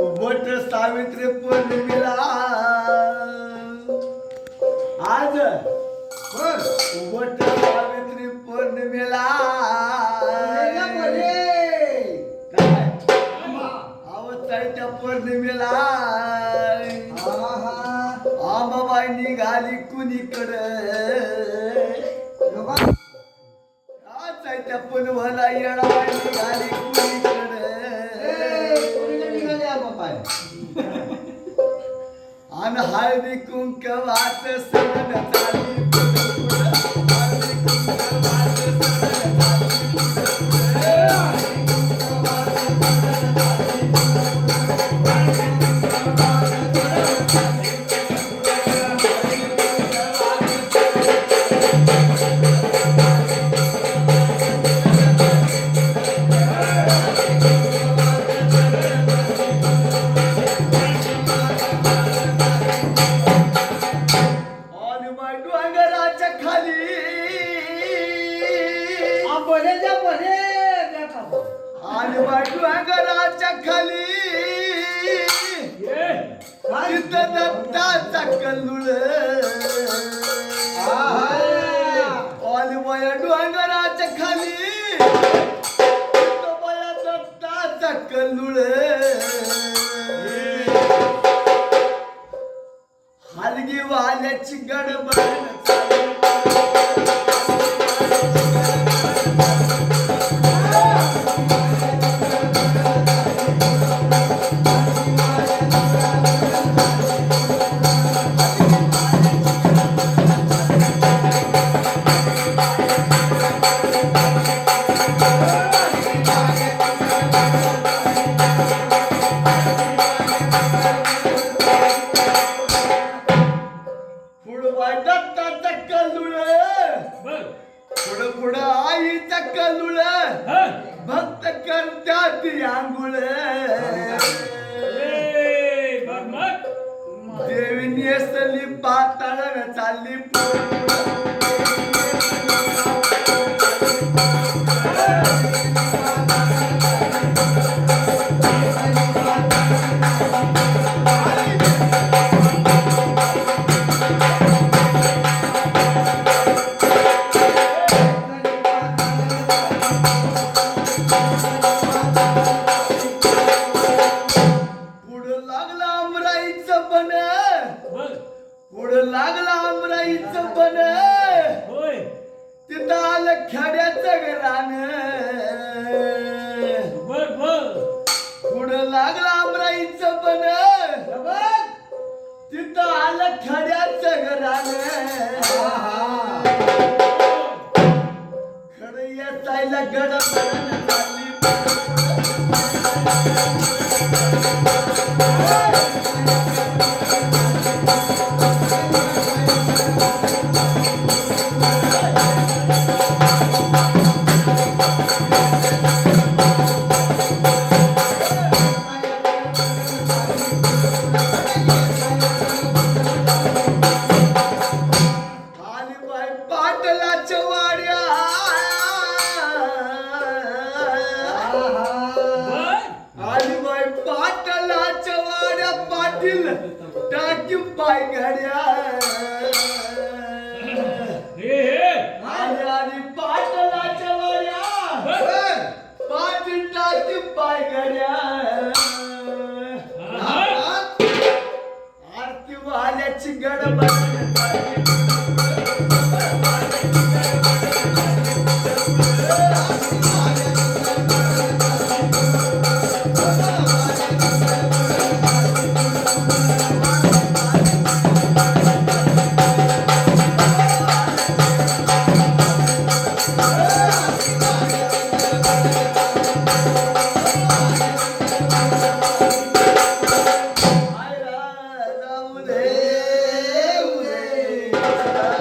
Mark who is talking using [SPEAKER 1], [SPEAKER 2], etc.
[SPEAKER 1] उभट सावित्री पौर्णिमेला आज उभट सावित्री पौर्णिमेला काय? अवताच्या पौर्णिमेला आंबाबाई निघाली कुणीकडं? आज भला पुनवला निघाली अन हळदी कुंकवात सण चाली डोंगराच्या खाली. तिथं दत्ताचा कल्लुळ. आणि मग डोंगराच्या खाली. बया दत्ताचा कल्लुळ. हलगी वाल्याची गडबड कल्लुळ भक्त करतात आंघोळ देवी नेसली पाताळ चालली पुढं लागला अमराईचं बन पुढं लागला अमराईचं बन तिथं आलं खेड्याचं घरान पुढं लागला अमराईचं बन तिथं आलं खड्याचं घरान खड येतायला चालली आली पाय घड्या. आणि पाटलाच्या वाड्या. पाच टाची पाय घड्या. आरती वाल्याची गडबड. Thank you. Deus está.